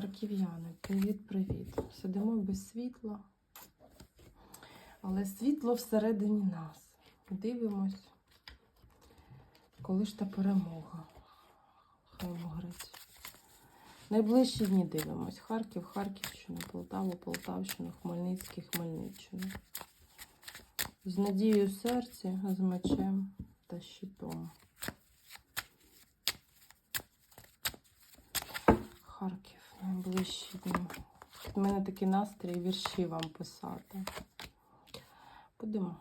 Харків'яни, привіт-привіт. Сидимо без світла, але світло всередині нас. Дивимось, коли ж та перемога. Хай грець. Найближчі дні дивимось. Харків, Харківщину, Полтаву, Полтавщину, Хмельницький, Хмельниччину. З надією в серці, з мечем та щитом. Найближчі. У мене такий настрій вірші вам писати. Будемо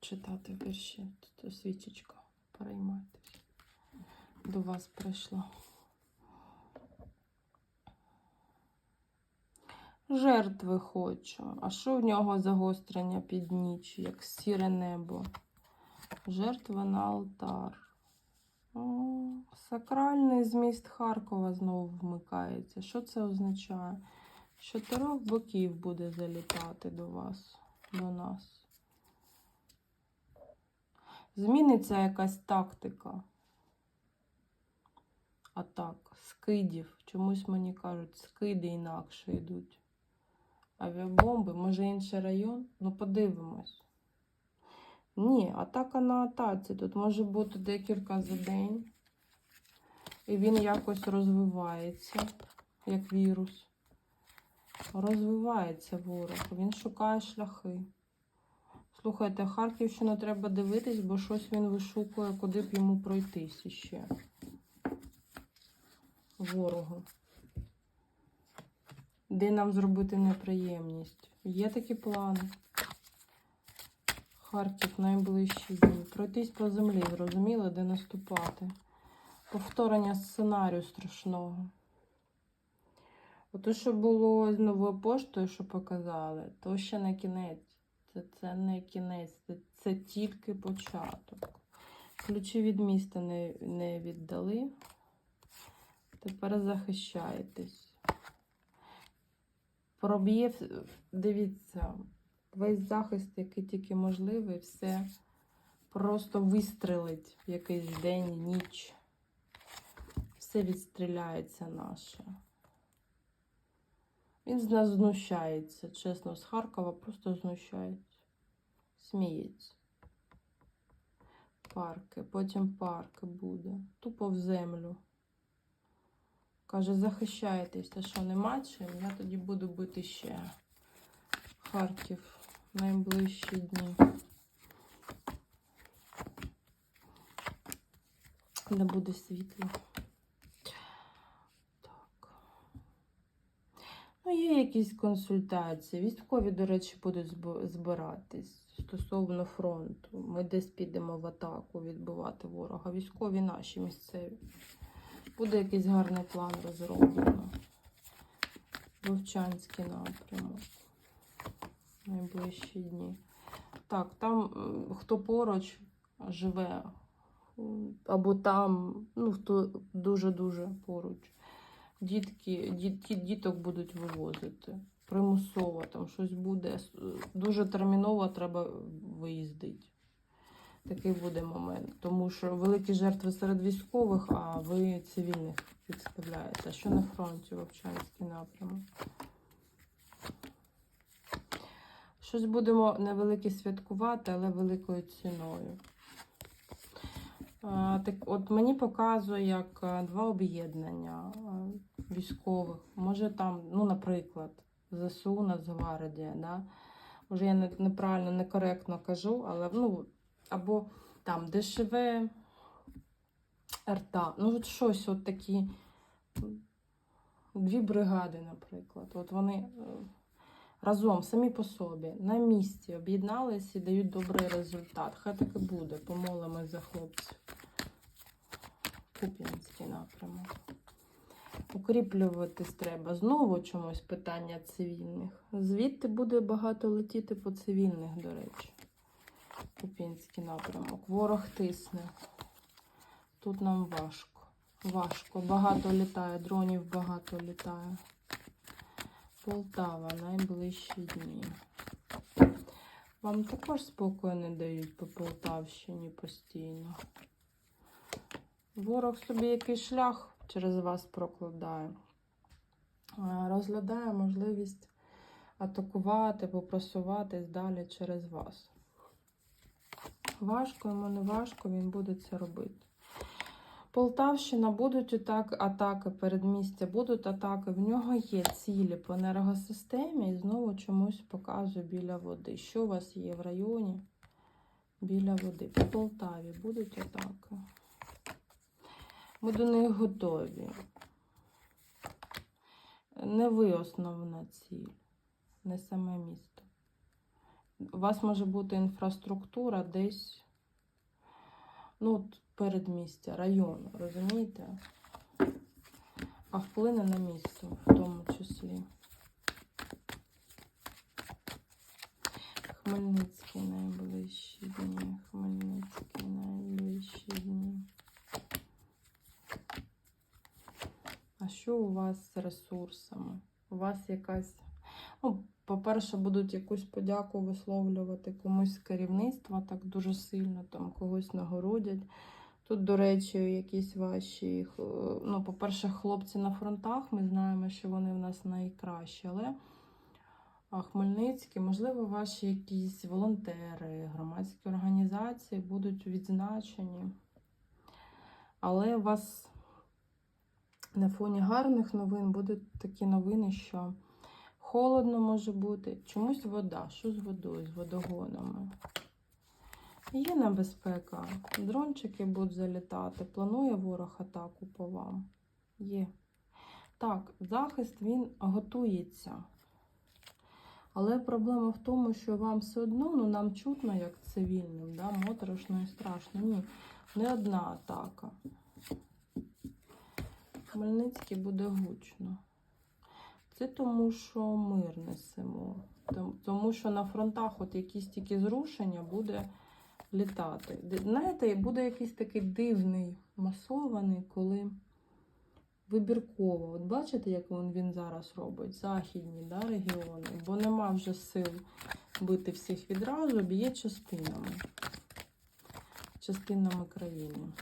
читати вірші. Тут свічечка, переймайтесь. До вас прийшла. Жертви хочу. А що в нього загострення під ніч, як сіре небо? Жертва на алтар. Сакральний зміст Харкова знову вмикається. Що це означає? З чотирьох боків буде залітати до вас, до нас. Зміниться якась тактика. Атак, скидів. Чомусь мені кажуть, скиди інакше йдуть. Авіабомби, може інший район? Ну, подивимось. Ні, атака на атаці. Тут може бути декілька за день. І він якось розвивається, як вірус. Розвивається ворог. Він шукає шляхи. Слухайте, Харківщину треба дивитись, бо щось він вишукує, куди б йому пройтись іще. Ворогу. Де нам зробити неприємність? Є такі плани. Харків найближчі дні. Пройтись по землі, зрозуміло, де наступати. Повторення сценарію страшного. Ото, що було з новою поштою, що показали, то ще не кінець. Це, це не кінець, це, це тільки початок. Ключі від міста не, не віддали. Тепер захищаєтесь. Проб'є, дивіться, весь захист, який тільки можливий, все просто вистрелить в якийсь день, ніч. Все відстріляється наше. Він з нас знущається, чесно, з Харкова просто знущається. Сміється. Парки, потім парки буде. Тупо в землю. Каже, захищаєтесь, та що нема чим, я тоді буду бити ще. Харків найближчі дні. Не буде світла. Так. Ну, є якісь консультації. Військові, до речі, будуть збиратись стосовно фронту. Ми десь підемо в атаку відбивати ворога. Військові наші місцеві. Буде якийсь гарний план розроблено. Вовчанський напрямок. Найближчі дні. Так, там хто поруч живе, або там, ну, хто дуже-дуже поруч. Дітки, дітки, діток будуть вивозити. Примусово там щось буде. Дуже терміново треба виїздити. Такий буде момент. Тому що великі жертви серед військових, а ви цивільних підставляєте. Що на фронті в Вовчанський напрямок? Щось будемо невелике святкувати, але великою ціною. Так, от мені показує як два об'єднання військових. Може там, ну, наприклад, ЗСУ Нацгвардія, да? Може, я неправильно, некоректно кажу, але ну, або там ДШВ, РТА. Ну, от щось от такі дві бригади, наприклад. От вони е, разом, самі по собі, на місці об'єднались і дають добрий результат. Хай так і буде. Помолимось за хлопців. Куп'янський напрямок. Укріплюватись треба. Знову чомусь питання цивільних. Звідти буде багато летіти по цивільних, до речі. Куп'янський напрямок. Ворог тисне. Тут нам важко. Важко. Багато літає, дронів багато літає. Полтава, найближчі дні. Вам також спокою не дають по Полтавщині постійно. Ворог собі якийсь шлях через вас прокладає. розглядає можливість атакувати, попросуватись далі через вас. Важко йому не важко, він буде це робити. Полтавщина будуть атак, атаки, передмістя, будуть атаки. В нього є цілі по енергосистемі і знову чомусь показує біля води. Що у вас є в районі біля води? По Полтаві будуть атаки. Ми до них готові. Не ви основна ціль, не саме місто. У вас може бути інфраструктура десь, ну, от передмістя, району, розумієте? А вплине на місто в тому числі. Хмельницький найближчі дні. Хмельницький найближчі дні. А що у вас з ресурсами? У вас якась. По-перше, будуть якусь подяку висловлювати комусь з керівництва так дуже сильно, там когось нагородять. Тут, до речі, якісь ваші, ну, по-перше, хлопці на фронтах, ми знаємо, що вони в нас найкращі, але а Хмельницький, можливо, ваші якісь волонтери, громадські організації будуть відзначені. Але у вас на фоні гарних новин будуть такі новини, що холодно може бути, чомусь вода. Що з водою, з водогонами? Є небезпека. Дрончики будуть залітати. Планує ворог атаку по вам. Є. Так, захист він готується. Але проблема в тому, що вам все одно ну, нам чутно, як цивільним, да? моторошно і страшно. Ні, не одна атака. Хмельницький буде гучно. Це тому, що мир несемо. Тому що на фронтах от якісь тільки зрушення буде літати. Знаєте, буде якийсь такий дивний, масований, коли вибірково. От бачите, як він, він зараз робить? Західні да, регіони, бо нема вже сил бити всіх відразу, б'є частинами. Частинами країни.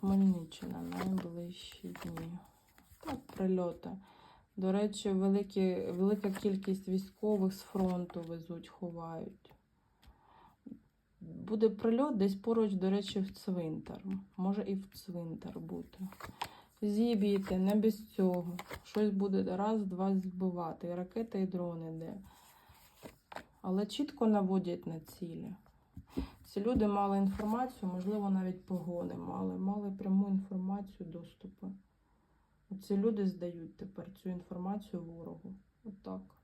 Хмельниччина найближчі дні. Так, прильоти. До речі, великі, велика кількість військових з фронту везуть, ховають. Буде прильот десь поруч, до речі, в цвинтар. Може і в цвинтар бути. Зіб'єте, не без цього. Щось буде раз-два збивати. І ракети, і дрони де. Але чітко наводять на цілі. Ці люди мали інформацію, можливо, навіть погони мали, мали пряму інформацію, доступи. Ці люди здають тепер цю інформацію ворогу. Отак.